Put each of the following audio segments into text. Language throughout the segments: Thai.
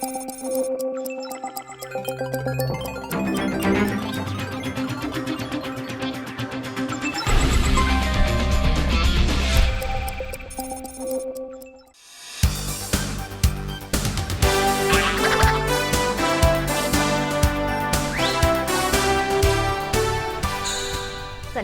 สวัส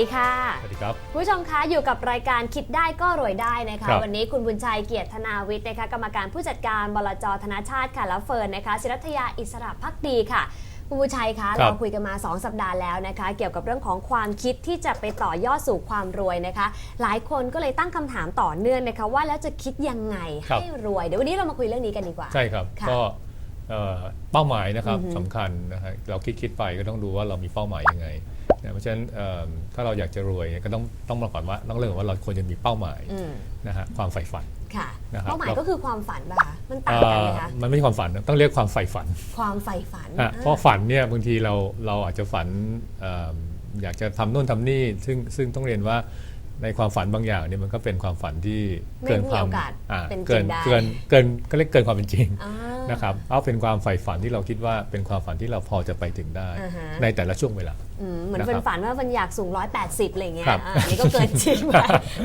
ดีค่ะ ครับ ผู้ชมคะอยู่กับรายการคิดได้ก็รวยได้นะคะ ครับวันนี้คุณบุญชัยเกียรติธนาวิทย์นะคะกรรมการผู้จัดการบลจธนาชาติค่ะและเฟิร์นนะคะศิรัทยาอิสระพักดีค่ะคุณบุญชัยคะครับเราคุยกันมา 2 สัปดาห์แล้วนะคะ เกี่ยวกับเรื่องของความคิดที่จะไปต่อยอดสู่ความรวยนะคะ หลายคนก็เลยตั้งคำถามต่อเนื่องนะคะ ว่าแล้วจะคิดยังไงให้รวยเดี๋ยววันนี้เรามาคุยเรื่องนี้กันดีกว่า ใช่ครับ ค่ะก็ เอ่อเป้าหมายนะครับอือฮึสำคัญนะฮะเราคิดคิดไปก็ต้องดูว่าเรามีเป้าหมายยังไงนะเพราะฉะนั้นเอิ่มถ้าเราอยากจะรวยเนี่ยก็ต้องต้องมาก่อนว่าต้องเริ่มว่าเราควรจะมีเป้าหมายอืมนะฮะความใฝ่ฝันค่ะนะครับเป้าหมายเราก็คือความฝันป่ะคะมันต่างเอ่กันอไหมคะมันไม่ใช่ความฝันนะต้องเรียกความใฝ่ฝัน ความใฝ่ฝันฮะเพราะฝันเนี่ยบางทีเราเราอาจจะฝันเอิ่มอยากจะทำโน่นทำนี่ซึ่งซึ่งต้องเรียนว่าในความฝันบางอย่างเนี่ยมันก็เป็นความฝันที่ไม่เกินมีความโอกาสอ่าเป็นจริงเกินได้เกินเกินก็เรียกเกินความเป็นจริงอ่า นะครับเอาเป็นความใฝ่ฝันที่เราคิดว่าเป็นความฝันที่เราพอจะไปถึงได้ อ่าฮะ ในแต่ละช่วงเวลา อืมเหมือนนะครับเฟินฝันว่าเฟินอยากสูง 180อะไรเงี้ยครับอ่าอันนี้ก็เกินจริงไป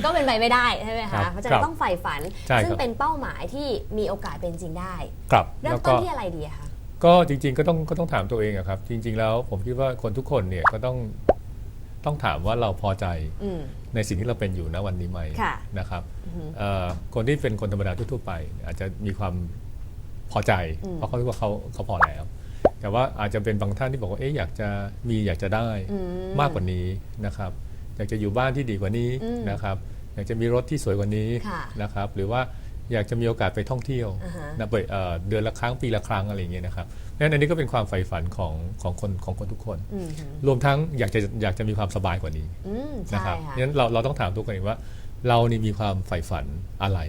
ก็เป็นไปไม่ได้ใช่ไหมครัคะบเพราะฉะครันั้นบต้องใฝ่ฝัน ใช่ซึ่งครับ เป็นเป้าหมายที่มีโอกาสเป็นจริงได้ ครับเริ่แล้มวต้ก็นที่อะไรดีอะคะ ก็จริง ๆ ก็ต้องก็ต้องถามตัวเองอะครับ จริง ๆ แล้วผมคิดว่าคนทุกคนเนี่ยก็ต้องต้องถามว่าเราพอใจอืม ในสิ่งที่เราเป็นอยู่ณวันนี้ไหมค่ะนะครับอือฮึเอ่อคนที่เป็นคนธรรมดาทั่วๆไป อาจจะมีความ พอใจอืมเพราะเขาคิดว่าเขาเขาพอแล้ว แต่ว่าอาจจะเป็นบางท่านที่บอกว่าเอ๊ะอยากจะมีอยากจะได้อืมากกว่านี้นะครับ อยากจะอยู่บ้านที่ดีกว่านี้อืมนะครับอยากจะมีรถที่สวยกว่านี้ค่ะนะครับ หรือว่าอยากจะมีโอกาสไปท่องเที่ยวอ่าฮะนะเปิดเอ่อเดือนละครั้งปีละครั้งอะไรอย่างเงี้ยนะครับนั่นอันนี้ก็เป็นความใฝ่ฝันของของคนของคนทุกคนอืมฮึรวมทั้งอยากจะอยากจะมีความสบายกว่านี้อืมนะใช่ครับค่ะงั้นเราเราต้องถามตัวเองว่า เรานี่มีความใฝ่ฝันอะไร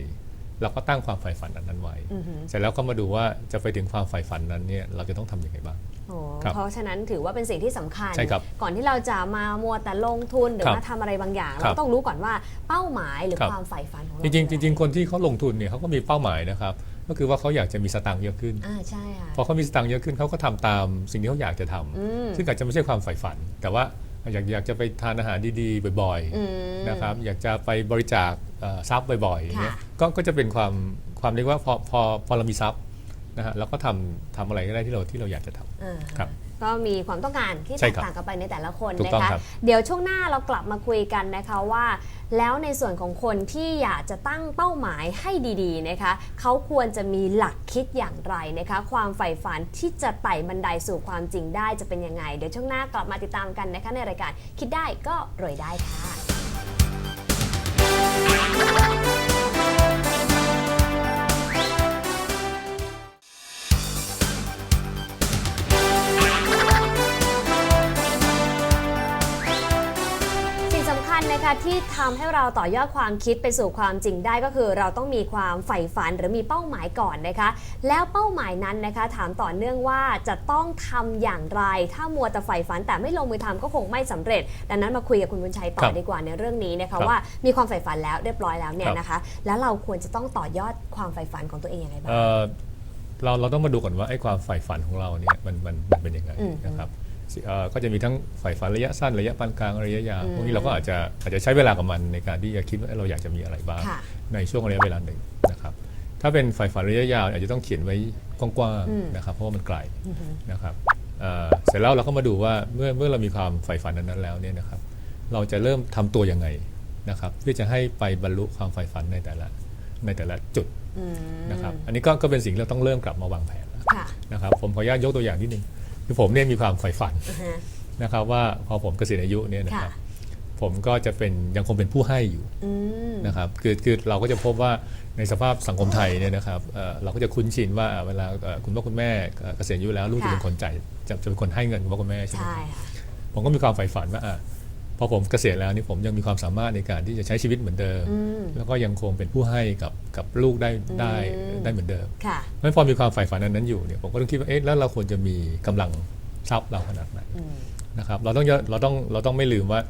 เราก็ตั้งความใฝ่ฝันอันนั้นไว้อือฮึเสร็จแล้วก็มาดูว่าจะไปถึงความใฝ่ฝันนั้นเนี่ยเราจะต้องทำยังไงบ้างโอ้ครับเพราะฉะนั้นถือว่าเป็นสิ่งที่สำคัญใช่ครับก่อนที่เราจะมามัวแต่ลงทุนหรือครับว่าทำอะไรบางอย่างครัเราบต้องรู้ก่อนว่าเป้าหมายหรือครับความใฝ่ฝันของเรา จริงๆจคืออะไริงๆคนที่เขาลงทุนเนี่ยเขาก็มีเป้าหมายนะครับ ก็คือว่าเขาอยากจะมีสตางค์เยอะขึ้นอ่าใช่ค่ะพอเขามีสตางค์เยอะขึ้นเขาก็ทำตามสิ่งที่เขาอยากจะทำอืมซึ่งอาจจะไม่ใช่ความใฝ่ฝัน แต่ว่าอยากอยากจะไปทานอาหารดีๆบ่อยอืมๆนะครับอยากจะไปบริจาค เอ่อทรัพย์บ่อยๆอย่างเงี้ยค่ะก็ก็จะเป็นความความเรียกว่าพอพอพอเรามีทรัพย์นะฮะเราก็ทำทำอะไรก็ได้ที่เราที่เราอยากจะทำอ่าครับก็มีความต้องการที่ใช่แตกครับต่างกันไปในแต่ละคนถูกนะต้องคะครับเดี๋ยวช่วงหน้าเรากลับมาคุยกันนะคะว่า แล้วในส่วนของคนที่อยากจะตั้งเป้าหมายให้ดีๆนะคะเขาควรจะมีหลักคิดอย่างไรนะคะความใฝ่ฝันที่จะไต่บันไดสู่ความจริงได้จะเป็นยังไง เดี๋ยวช่วงหน้ากลับมาติดตามกันนะคะในรายการคิดได้ก็รวยได้ค่ะ คัญนะคะที่ทำให้เราต่อยอดความคิดไปสู่ความจริงได้ก็คือ เราต้องมีความใฝ่ฝันหรือมีเป้าหมายก่อนนะคะ แล้วเป้าหมายนั้นนะคะ ถามต่อเนื่องว่าจะต้องทำอย่างไร ถ้ามัวแต่ใฝ่ฝันแต่ไม่ลงมือทำก็คงไม่สำเร็จ ดังนั้นมาคุยกับคุณบุญชัยต่ครัอบดีกว่าในเรื่องนี้นะครัคะบว่ามีความใฝ่ฝันแล้วเรียบร้อยแล้วเนี่ยครับนะคะ แล้วเราควรจะต้องต่อยอดความใฝ่ฝันของตัวเองยังไงบ้างเอ่อเราเราต้องมาดูก่อนว่าไอ้ความใฝ่ฝันของเราเนี่ยมันมันมันเป็นยังไงอืมนะครับสิเอ่อ ก็จะมีทั้งใฝ่ฝันระยะสั้นระยะปานกลางระยะยาวอืมพวกนี้เราก็อาจจะอาจจะใช้เวลากับมันในการที่จะคิดว่าเราอยากจะมีอะไรบ้างค่ะในช่วงระยะเวลาหนึ่งนะครับถ้าเป็นใฝ่ฝันระยะยาวอาจจะต้องเขียนไว้กว้างอืมๆนะครับเพราะว่ามันไกลอือฮึนะครับเอ่อเสร็จแล้วเราก็มาดูว่าเมื่อเมื่อเรามีความใฝ่ฝันนั้นๆแล้วเนี่ยนะครับเราจะเริ่มทำตัวยังไงนะครับเพื่อจะให้ไปบรรลุความใฝ่ฝันในแต่ละในแต่ละจุดอืมนะครับอันนี้ก็ก็เป็นสิ่งที่เราต้องเริ่มกลับมาวางแผนแล้วค่ะนะครับผมขออนุญาตยกตัวอย่างนิดนึง คือผมเนี่ยมีความใฝ่ฝันอือฮะนะครับว่าพอผมเกษียณอายุเนี่ยนะครับค่ะผมก็จะเป็นยังคงเป็นผู้ให้อยู่อืมนะครับคือคือเราก็จะพบว่าในสภาพสังคมไทยเนี่ยนะครับเอ่อเราก็จะคุ้นชินว่าเวลาเอ่อคุณพ่อคุณแม่เอ่อเกษียณอายุแล้วลูกจะเป็นคนจ่ายจะจะเป็นคนให้เงินคุณพ่อคุณแม่ใช่ไหมใช่ค่ะผมก็มีความใฝ่ฝันว่าอะ พอผมเกษียณแล้วนี่ผมยังมีความสามารถในการที่จะใช้ชีวิตเหมือนเดิมอืมแล้วก็ยังคงเป็นผู้ให้กับกับลูกได้ได้อืมได้เหมือนเดิมค่ะเพราะฉะนั้นพอมีความใฝ่ฝันอันนั้นอยู่เนี่ยผมก็ต้องคิดว่าเอ๊ะแล้วเราควรจะมีกำลังทรัพย์เราขนาดไหนอืมนะครับเราต้องเราต้องเราต้องไม่ลืมว่า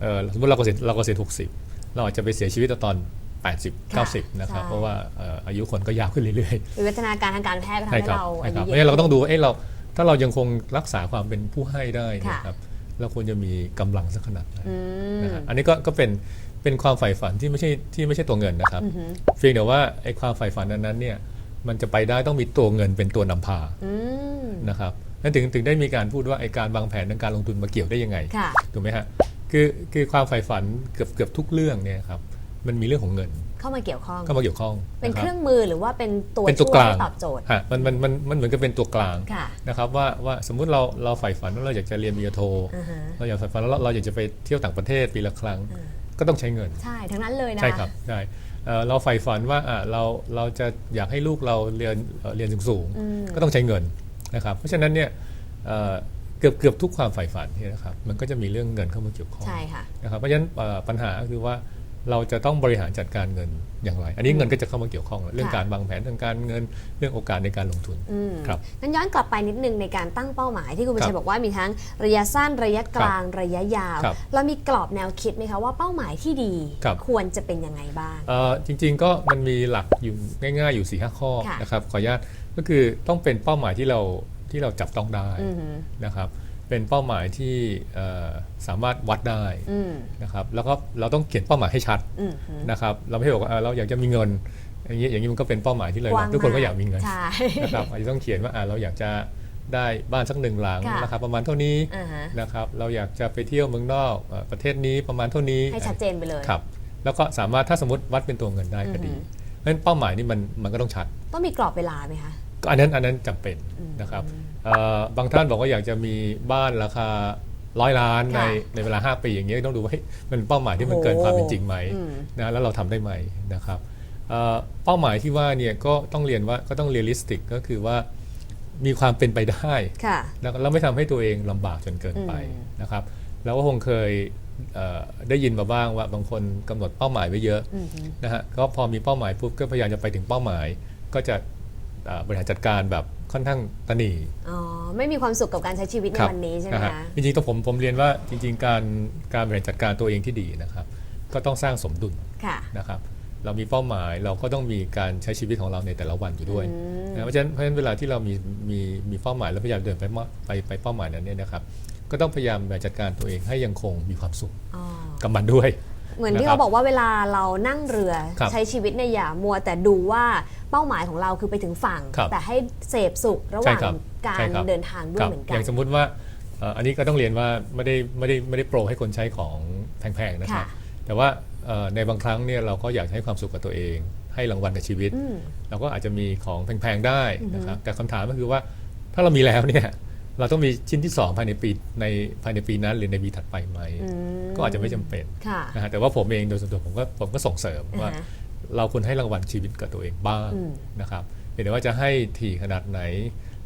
เออสมมติเราเกษียณเราเกษียณหกสิบเราอาจจะไปเสียชีวิตตอน 80ค่ะ90 นะครับใช่เพราะว่าเอ่ออายุคนก็ยาวขึ้นเรื่อยวิวัฒนาการทางการแพทย์ก็ๆทำให้เราใช่อาคยุรับยืเพราะฉะนั้นเราก็ต้องดูว่าเอ๊ะเราถ้าเรายังคงรักษาความเป็นผู้ให้ได้เนยค่ะครับ เราควรจะมีกำลังสักขนาดไหนอืมนะฮะอันนี้ก็ก็เป็นเป็นความใฝ่ฝันที่ไม่ใช่ที่ไม่ใช่ตัวเงินนะครับอือหือเพียงแต่ว่าไอ้ความใฝ่ฝันนั้นๆเนี่ยมันจะไปได้ต้องมีตัวเงินเป็นตัวนำพาอืมนะครับนั่นถึงถึงได้มีการพูดว่าไอ้การวางแผนทางการลงทุนมาเกี่ยวได้ยังไงค่ะถูกไหมฮะคือคือความใฝ่ฝันเกือบเกือบทุกเรื่องเนี่ยครับ มันมีเรื่องของเงิน เข้ามาเกี่ยวข้องเข้ามาเกี่ยวข้องเป็นนะเคบรื่องมือหรือว่าเป็นตัวเป็นตัวช่วกยลางให้ตอบโจทย์ฮะมันมันมันมันเหมือนกับเป็นตัวกลางค่ะนะครับว่าว่าสมมุติเราเราใฝ่ฝันว่าเราอยากจะเรียนปริญญาโทอ่าฮะเราอยากใฝ่ฝันว่าเราเราอยากจะไปเที่ยวต่างประเทศปีละครั้งอ่าก็ต้องใช้เงิน ใช่ทั้งนั้นเลยนะใช่ครับใช่เอ่อเราใฝ่ฝันว่าอะเราเราจะอยากให้ลูกเราเรียนเอ่อเรียนสูงๆอืมก็ต้องใช้เงินนะครับ เพราะฉะนั้นเนี่ยเอ่อเกือบเกือบทุกความใฝ่ฝันเนี่ยนะครับมันก็จะมีเรื่องเงินเข้ามาเกี่ยวข้องใช่ค่ะนะครับเพราะฉะนั้นเอ่อปัญหาก็คือว่า เราจะต้องบริหารจัดการเงินอย่างไร อันนี้เงินก็จะเข้ามาเกี่ยวข้องแล้วเรื่องค่ะการวางแผนทางการเงินเรื่องโอกาสในการลงทุนอืมครับงั้นย้อนกลับไปนิดนึงในการตั้งเป้าหมายที่คุณบุญครัชัยบบอกว่ามีทั้งระยะสั้นระยะกลางระยะยาวครับเรามีกรอบแนวคิดไหมคะว่าเป้าหมายที่ดีครับควรจะเป็นยังไงบ้างเอ่อจริง ๆ ก็มันมีหลักอยู่ง่ายๆอยู่4ีหข้อค่ะนะครับขออนุญาตก็คือต้องเป็นเป้าหมายที่เราที่เราจับต้องได้อือหือนะครับ เป็นเป้าหมายที่เอ่อสามารถวัดได้อืมนะครับแล้วก็เราต้องเขียนเป้าหมายให้ชัดอืมหือนะครับเราไม่ใช่บอกว่าเอ่อเราอยากจะมีเงินอย่างนี้อย่างนี้มันก็เป็นเป้าหมายที่เลยกว้างทุกคนก็มากอยากมีเงินใช่นะครับอาจจะต้องเขียนว่าอ่าเราอยากจะได้บ้านสักหนึ่งหลังค่ะราคาประมาณเท่านี้อ่าฮะนะครับเราอยากจะไปเที่ยวเมืองนอกเอ่อประเทศนี้ประมาณเท่านี้ให้ชัดเจนไปเลยครับแล้วก็สามารถถ้าสมมติวัดเป็นตัวเงินได้ก็ดีอือฮึเพราะฉะนั้นเป้าหมายนี่มันมันก็ต้องชัด ต้องมีกรอบเวลาไหมคะก็ อันนั้นอันนั้นจำเป็นนะครับเอ่อบางท่านบอกว่าอยากจะมีบ้านราคาร้อยล้านในค่ะในเวลา 5 ปีอย่างเงี้ยต้องดูว่าเฮ้ยมันเป็นเป้าหมายที่มันเกินโอ้ความเป็นจริงไหมอืมนะแล้วเราทำได้ไหมนะครับเอ่อเป้าหมายที่ว่าเนี่ยก็ต้องเรียนว่าก็ต้องเรียลลิสติกก็คือว่ามีความเป็นไปได้ค่ะแล้วแล้วไม่ทำให้ตัวเองลำบากจนเกินไปอืมนะครับเราก็คงเคยเอ่อได้ยินมาบ้างว่าบางคนกำหนดเป้าหมายไว้เยอะอือหือนะฮะก็พอมีเป้าหมายปุ๊บก็พยายามจะไปถึงเป้าหมาย ก็จะเอ่อบริหารจัดการแบบค่อนข้างตะหนีอ๋อไม่มีความสุขกับการใช้ชีวิตในครับวันนี้ใช่ไหมนะฮะคะ จริงๆต้องผมผมเรียนว่าจริง ๆ การการบริหารจัดการตัวเองที่ดีนะครับ ก็ต้องสร้างสมดุล ค่ะ นะครับเรามีเป้าหมายเราก็ต้องมีการใช้ชีวิตของเราในแต่ละวันอยู่ด้วยอืม นะเพราะฉะนั้นเพราะฉะนั้นเวลาที่เรามีมีมีเป้าหมายแล้วพยายามเดินไปมาไปไปเป้าหมายนั้นเนี่ยนะครับ ก็ต้องพยายามบริหารจัดการตัวเองให้ยังคงมีความสุขอ๋อ กับมันด้วย เหมือนที่นะครับเขาบอกว่าเวลาเรานั่งเรือครับใช้ชีวิตในยอย่ามัวแต่ดูว่าเป้าหมายของเราคือไปถึงฝั่งครับแต่ให้เสพสุขระหใช่ว่างครับการใช่ครับเดินทางด้วคยรับเหมือนอกันย่างสมมุติว่าเอ่ออันนี้ก็ต้องเรียนว่าไม่ได้ไม่ได้ไม่ได้โปรให้คนใช้ของแพงๆนะครับค่ะแต่ว่าเอ่อในบางครั้งเนี่ยเราก็อยากจะให้ความสุขกับตัวเอง ให้รางวัลกับชีวิตอืมเราก็อาจจะมีของแพงๆได้นะครับแต่คำถามก็คือว่าถ้าเรามีแล้วเนี่ย เราต้องมีชิ้นที่ 2 ภายในปีในภายในปีนั้นหรือในปีถัดไปไหมอืมก็อาจจะไม่จำเป็นค่ะนะฮะแต่ว่าผมเองโดยส่วนตัวผมก็ผมก็ส่งเสริมว่าอ่าฮะเราควรให้รางวัลชีวิตกับตัวเองบ้างอืมนะครับเห็นแต่ว่าจะให้ถี่ขนาดไหน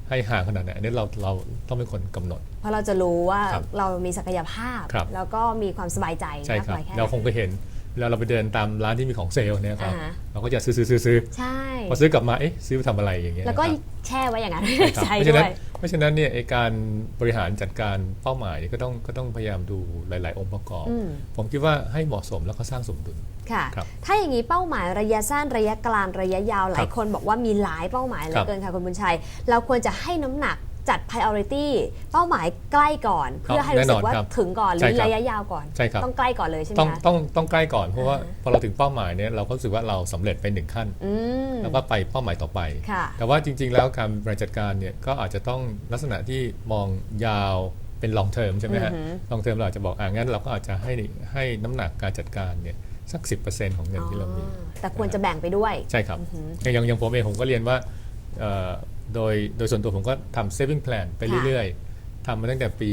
ให้ห่างขนาดไหนอันนี้เราเราต้องเป็นคนกำหนด เพราะเราจะรู้ว่าครับเรามีศักยภาพครับแล้วก็มีความสบายใจใช่มากครับน้อยแค่ไหนเราคงไปเห็นเวลาเราไปเดินตามร้านที่มีของเซลล์เนี่ยครับอ่าฮะเราก็จะซื้อซื้อซื้อซื้อใช่พอซื้อกลับมาเอ๊ะซื้อไปทำอะไรอย่างเงี้ยแล้วก็นะครับแช่ไว้อย่างนั้นใช่ใช่ครับเพราะฉะด้นั้วนยเพ ราะฉะนั้นเนี่ยไอการบริหารจัดการเป้าหมายเนี่ยก็ต้องก็ต้องพยายามดูหลาย ๆ องค์ประกอบอืมผมคิดว่าให้เหมาะสมแล้วก็สร้างสมดุลค่ะครับถ้าอย่างนี้เป้าหมายระยะสั้นระยะกลางระยะยาวหลายครับคนบอกว่ามีหลายเป้าหมายเหลืครัอบเกินค่ะคุณบุญชัย เราควรจะให้น้ำหนัก จัด priority เป้าหมายใกล้ก่อนครับเพื่อให้รู้สึกว่าแน่นอนครับถึงก่อนหรืใช่อครับระยะยาวก่อนใช่ครับต้องใกล้ก่อนเลยใช่ไหมต้องคะต้องต้องใกล้ก่อนเพราะว่าอ่าฮะพอเราถึงเป้าหมายเนี่ยเราก็รู้สึกว่าเราสำเร็จไปหนึ่งขั้นอืมแล้วก็ไปเป้าหมายต่อไปค่ะแต่ว่าจริง ๆ แล้วการบริหารจัดการเนี่ยก็อาจจะต้องลักษณะที่มองยาวเป็น long term ใช่ไหมฮะอือฮึ long term เราอาจจะบอกอ่างั้นเราก็อาจจะให้ให้น้ำหนักการจัดการเนี่ยสัก 10%ของเงินที่เรามีอ๋อแต่ควรจะแบ่งไปด้วย ใช่ครับอย่างอย่างอย่างผมเองผมก็เรียนว่าเอ่อ โดยโดยส่วนตัวผมก็ทำ saving plan ไปค่ะเรื่อยๆทำมาตั้งแต่ปี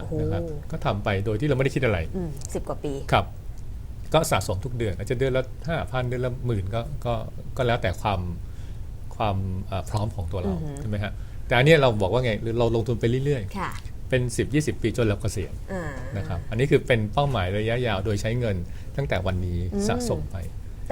โอ้โห4-5นะครับก็ทำไปโดยที่เราไม่ได้คิดอะไรอืมสิบกว่าปีครับ ก็สะสมทุกเดือน อาจจะเดือนละห้าพันเดือนละหมื่นก็ก็ก็แล้วแต่ความความเอ่อพร้อมของตัวเราอือฮึใช่ไหมฮะแต่อันเนี้ยเราบอกว่าไงหรือเราลงทุนไปเรื่อยค่ะๆเป็น 10-20 ปีจนเราเกษียณอ่านะครับอันนี้คือเป็นเป้าหมายระยะยาวโดยใช้เงินตั้งแต่วันนี้อืมสะสมไป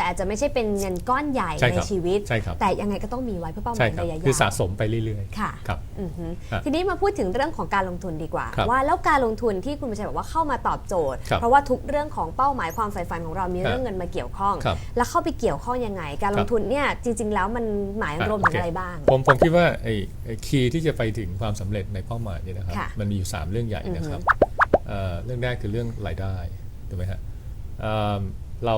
แต่แต่อาจจะไม่ใช่เป็นเงินก้อนใหญ่ใช่ในครับชีวิต ใช่ครับ แต่ยังไงก็ต้องมีไว้เพื่อเป้าหใช่มายครับระยะยาว คือสะสมไปเรื่อย ค่ะๆครับอือฮึครับทีนี้มาพูดถึงเรื่องของการลงทุนดีกว่า ครับว่าแล้วการลงทุนที่คุณประชัยบอกว่าเข้ามาตอบโจทย์ ครับเพราะว่าทุกเรื่องของเป้าหมายความใฝ่ฝันของเรามีครับเรื่องเงินมาเกี่ยวข้อง ครับแล้วเข้าไปเกี่ยวข้องยังไง การลครังบทุนเนี่ยจริง ๆ แล้วมันหมายรวมถึงโเค อะไรบ้างผมผมคิดว่าไอ้ไอ้คีย์ที่จะไปถึงความสำเร็จในเป้าหมายเนี่ยนะครับ ค่ะมันมีอยู่ 3 เรื่องใหญ่นะครับเอ่อเรื่องแรกคือเรื่องรายได้ถูกไหมฮะเอ่อเรา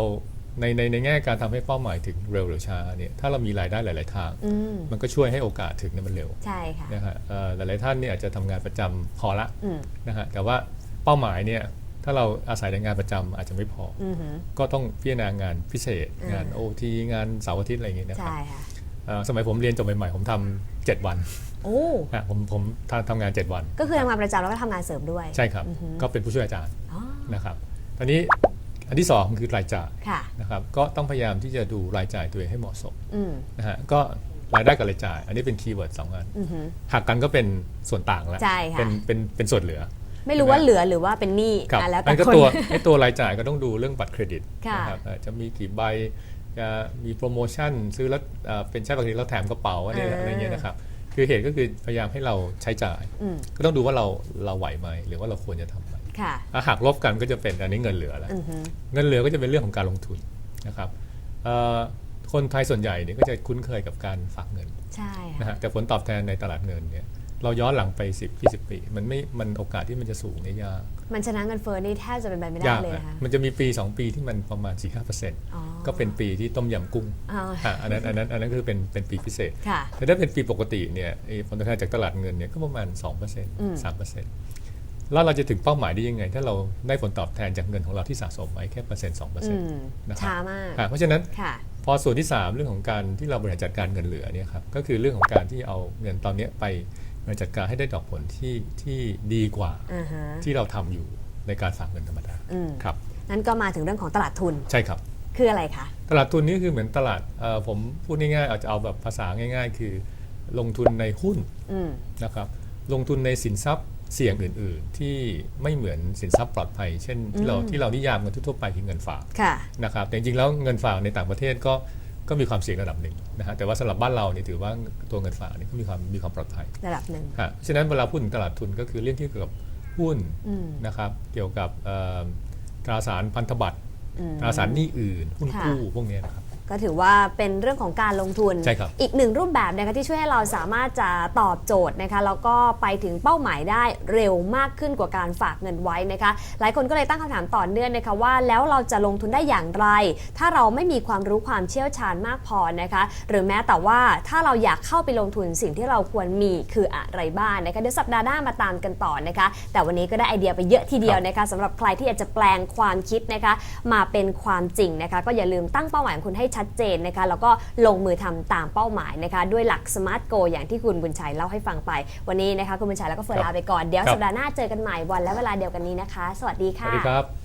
ในในในแง่การทำให้เป้าหมายถึงเร็วหรือช้าเนี่ยถ้าเรามีรายได้หลาย ๆ ทางอืมมันก็ช่วยให้โอกาสถึงเนี่ยมันเร็วใช่ค่ะนะฮะเอ่อหลาย ๆ ท่านเนี่ยอาจจะทำงานประจำพอละอืมนะฮะแต่ว่าเป้าหมายเนี่ยถ้าเราอาศัยในงานประจำอาจจะไม่พออือหือก็ต้องพิจารณางานพิเศษอ่างงานโอทีงานเสาร์อาทิตย์อะไรอย่างเงี้ยนะครับใช่ค่ะเอ่อสมัยผมเรียนจบใหม่ ๆ ผมทำเจ็ดวันโอ้ฮะผมผมทำทำงาน 7 วัน ก็คือทำงานประจำแล้วก็ทำงานเสริมด้วย ใช่ครับอือฮึก็เป็นผู้ช่วยอาจารย์อ๋อนะครับตอนนี้ อันที่ 2 คือรายจ่ายค่ะนะครับก็ต้องพยายามที่จะดูรายจ่ายตัวเองให้เหมาะสมอืมนะฮะก็รายได้กับรายจ่าย อันนี้เป็นคีย์เวิร์ดสองอันอือหือหักกันก็เป็นส่วนต่างแล้วใช่ค่ะเป็นเป็นเป็นส่วนเหลือ ไม่รู้ว่าเหลือหรือว่าเป็นหนี้ครับอะแล้วแต่นั่นก็คนตัวไอ้ตัวรายจ่ายก็ต้องดูเรื่องบัตรเครดิตค่ะนะครับเอ่อจะมีกี่ใบจะมีโปรโมชั่นซื้อแล้วเอ่อเป็นใช้บัตรเครดิตแล้วแถมกระเป๋าอะไรอะไรเงี้ยนะครับคือเหตุก็คือพยายามให้เราใช้จ่ายอืมก็ต้องดูว่าเราเราไหวไหมหรือว่าเราควรจะทำไหม ค่ะถ้าหักลบกันก็จะเป็นอันนี้เงินเหลือแล้ว อือหือเงินเหลือก็จะเป็นเรื่องของการลงทุนนะครับเอ่อคนไทยส่วนใหญ่เนี่ยก็จะคุ้นเคยกับการฝากเงินใช่นะค่ะฮะแต่ผลตอบแทนในตลาดเงินเนี่ยเราย้อนหลังไป 10 20 ปี มันไม่มันโอกาสที่มันจะสูงเนี่ยยากมันชนะเงินเฟ้อนี่แทบจะเป็นไปไม่ได้ยากเลยนะนะคะมันจะมีปี 2 ปีที่มันประมาณ 4-5%เอ๋อก็เป็นปีที่ต้มยำกุ้งอ๋ออะอันนั้นอันนั้นอันนั้นคือเป็นเป็นปีพิเศษ ค่ะ แต่ถ้าเป็นปีปกติเนี่ยไอ้ผลตอบแทนจากตลาดเงินเนี่ยก็ประมาณ2%อืม3% แล้วเราจะถึงเป้าหมายได้ยังไง ถ้าเราได้ผลตอบแทนจากเงินของเราที่สะสมไว้แค่เปอร์เซ็นต์สองเปอร์อืเซ็นต์มนะครับช้ามากอะเพราะฉะนั้นค่ะพอส่วนที่ 3 เรื่องของการที่เราบริหารจัดการเงินเหลือเนี่ยครับก็คือเรื่องของการที่เอาเงินตอนเนี้ยไปบริหารจัดการให้ได้ดอกผลที่ที่ดีกว่าอ่าฮะที่เราทำอยู่ในการฝากเงินธรรมดาอืมครับนั่นก็มาถึงเรื่องของตลาดทุนใช่ครับ คืออะไรคะตลาดทุนนี่คือเหมือนตลาดเอ่อผมพูดง่ายๆอาจจะเอาแบบภาษาง่าย ๆ คือลงทุนในหุ้นอืมนะครับลงทุนในสินทรัพย์ เสี่ยงอื่น ๆ ที่ไม่เหมือนสินทรัพย์ปลอดภัย เช่นที่เราอืมที่เรานิยามกันทั่วๆไปคือเงินฝากค่ะนะครับแต่จริงๆแล้วเงินฝากในต่างประเทศก็ก็มีความเสี่ยงระดับหนึ่งนะฮะแต่ว่าสำหรับบ้านเราเนี่ยถือว่าตัวเงินฝากนี่ก็มีความมีความปลอดภัยระดับหนึ่งฮะฉะนั้นเวลาพูดถึงตลาดทุนก็คือเรื่องที่เกี่ยวกับหุ้นอืมนะครับเกี่ยวกับเอ่อตราสารพันธบัตรอืมตราสารหนี้อื่นหุ้นค่ะกู้พวกเนี้ยนะครับ ก็ถือว่าเป็นเรื่องของการลงทุน ใช่ครับอีกหนึ่งรูปแบบนะคะที่ช่วยให้เราสามารถจะตอบโจทย์นะคะแล้วก็ไปถึงเป้าหมายได้เร็วมากขึ้นกว่าการฝากเงินไว้นะคะ หลายคนก็เลยตั้งคำถามต่อเนื่องนะคะว่าแล้วเราจะลงทุนได้อย่างไร ถ้าเราไม่มีความรู้ความเชี่ยวชาญมากพอนะคะ หรือแม้แต่ว่าถ้าเราอยากเข้าไปลงทุนสิ่งที่เราควรมีคืออะไรบ้างนะคะเดี๋ยวสัปดาห์หน้ามาตามกันต่อนะคะ แต่วันนี้ก็ได้ไอเดียไปเยอะทีเดียวนะคะสำหรับใครที่อยากจะแปลงความคิดนะคะมาเป็นความจริงนะคะ ก็อย่าลืมตั้งเป้าหมายของคุณให้ชัดเจนนะคะแล้วก็ลงมือทำตามเป้าหมายนะคะด้วยหลัก Smart Go อย่างที่คุณบุญชัยเล่าให้ฟังไป วันนี้นะคะคุณบุญชัยแล้วก็เฟิร์นครับลาไปก่อนเดี๋ยวครับสัปดาห์หน้าเจอกันใหม่วันและเวลาเดียวกันนี้นะคะ สวัสดีสค่ะวัสดีครับ